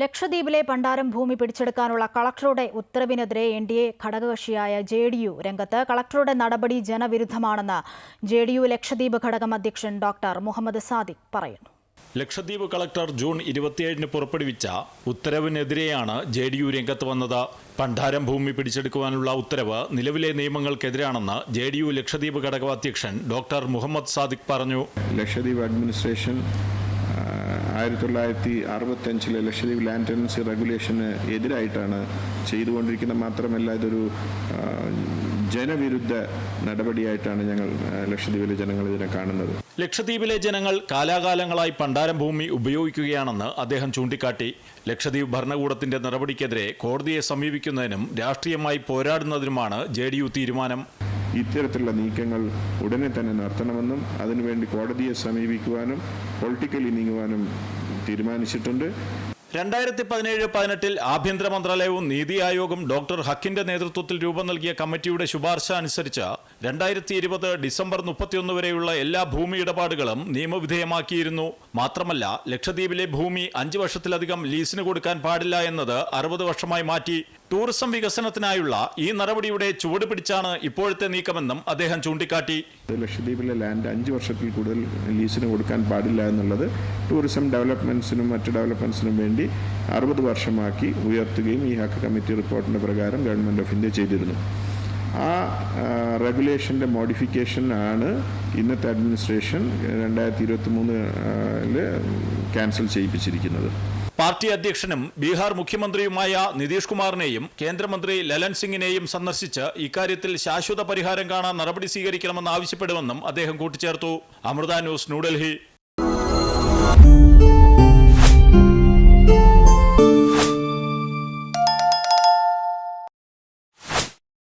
ലക്ഷദ്വീപിലെ പണ്ടാരം ഭൂമി പിടിച്ചെടുക്കാനുള്ള കളക്ടറുടെ ഉത്തരവിനെതിരെ എൻ ഡി എ ഘടകകക്ഷിയായ ജെ ഡി യു രംഗത്ത് കളക്ടറുടെ നടപടി ജനവിരുദ്ധമാണെന്ന് ജെ ഡി യു ലക്ഷദ്വീപ് ഘടകം അധ്യക്ഷൻ ഡോക്ടർ മുഹമ്മദ് സാദിഖ് പറയുന്നു. ലക്ഷദ്വീപ് കളക്ടർ ജൂൺ ഇരുപത്തിയേഴിന് പുറപ്പെടുവിച്ച ഉത്തരവിനെതിരെയാണ് ജെ ഡി യു രംഗത്ത് വന്നത്. പണ്ടാരം ഭൂമി പിടിച്ചെടുക്കുവാനുള്ള ഉത്തരവ് നിലവിലെ നിയമങ്ങൾക്കെതിരാണെന്ന് ജെ ഡി യു ലക്ഷദ്വീപ് ഘടകം അധ്യക്ഷൻ ഡോക്ടർ മുഹമ്മദ് സാദിഖ് പറഞ്ഞു. ലക്ഷദ്വീപ് അഡ്മിനിസ്ട്രേഷൻ ആയിരത്തി തൊള്ളായിരത്തി അറുപത്തഞ്ചിലെ ലക്ഷദ്വീപ് ലാൻഡ് ടെനൻസി റെഗുലേഷന് എതിരായിട്ടാണ് ചെയ്തുകൊണ്ടിരിക്കുന്നത്. മാത്രമല്ല ഇതൊരു ജനവിരുദ്ധ നടപടിയായിട്ടാണ് ഞങ്ങൾ ലക്ഷദ്വീപിലെ ജനങ്ങൾ ഇതിനെ കാണുന്നത്. ലക്ഷദ്വീപിലെ ജനങ്ങൾ കാലാകാലങ്ങളായി പണ്ടാരം ഭൂമി ഉപയോഗിക്കുകയാണെന്ന് അദ്ദേഹം ചൂണ്ടിക്കാട്ടി. ലക്ഷദ്വീപ് ഭരണകൂടത്തിന്റെ നടപടിക്കെതിരെ കോടതിയെ സമീപിക്കുന്നതിനും രാഷ്ട്രീയമായി പോരാടുന്നതിനുമാണ് ജെ തീരുമാനം. ഇത്തരത്തിലുള്ള നീക്കങ്ങൾ ഉടനെ തന്നെ നടത്തണമെന്നും അതിനുവേണ്ടി കോടതിയെ സമീപിക്കുവാനും പൊളിറ്റിക്കലി നീങ്ങുവാനും തീരുമാനിച്ചിട്ടുണ്ട്. രണ്ടായിരത്തി പതിനേഴ് പതിനെട്ടിൽ ആഭ്യന്തര മന്ത്രാലയവും നീതി ആയോഗും ഡോക്ടർ ഹക്കിന്റെ നേതൃത്വത്തിൽ രൂപം നൽകിയ കമ്മിറ്റിയുടെ ശുപാർശ അനുസരിച്ച് രണ്ടായിരത്തി ഇരുപത് ഡിസംബർ മുപ്പത്തിയൊന്ന് വരെയുള്ള എല്ലാ ഭൂമി ഇടപാടുകളും നിയമവിധേയമാക്കിയിരുന്നു. മാത്രമല്ല ലക്ഷദ്വീപിലെ ഭൂമി അഞ്ച് വർഷത്തിലധികം ലീസിന് കൊടുക്കാൻ പാടില്ല എന്നത് അറുപത് വർഷമായി മാറ്റി. ടൂറിസം വികസനത്തിനായുള്ള ഈ നടപടിയുടെ ചുവട് പിടിച്ചാണ് ഇപ്പോഴത്തെ നീക്കമെന്നും അദ്ദേഹം ചൂണ്ടിക്കാട്ടി. ലക്ഷദ്വീപിലെ ലാൻഡ് അഞ്ച് വർഷത്തിൽ കൂടുതൽ ലീസിന് കൊടുക്കാൻ പാടില്ല എന്നുള്ളത് ടൂറിസം ഡെവലപ്മെന്റ്സിനും മറ്റ് ഡെവലപ്മെന്റ്സിനും വേണ്ടി അറുപത് വർഷമാക്കി ഉയർത്തുകയും ഈ ഹക്ക് കമ്മിറ്റി റിപ്പോർട്ടിന്റെ പ്രകാരം ഗവൺമെന്റ് ഓഫ് ഇന്ത്യ ചെയ്തിരുന്നു. ആ റെഗുലേഷന്റെ മോഡിഫിക്കേഷൻ ആണ് ഇന്നത്തെ അഡ്മിനിസ്ട്രേഷൻ രണ്ടായിരത്തി ഇരുപത്തി മൂന്നിൽ ക്യാൻസൽ ചെയ്യിപ്പിച്ചിരിക്കുന്നത്. പാർട്ടി അധ്യക്ഷനും ബീഹാർ മുഖ്യമന്ത്രിയുമായ നിതീഷ് കുമാറിനെയും കേന്ദ്രമന്ത്രി ലലൻ സിംഗിനെയും സന്ദർശിച്ച് ഇക്കാര്യത്തിൽ ശാശ്വത പരിഹാരം കാണാൻ നടപടി സ്വീകരിക്കണമെന്ന് ആവശ്യപ്പെടുമെന്നും അദ്ദേഹം കൂട്ടിച്ചേർത്തു. അമൃത ന്യൂസ് ന്യൂഡൽഹി.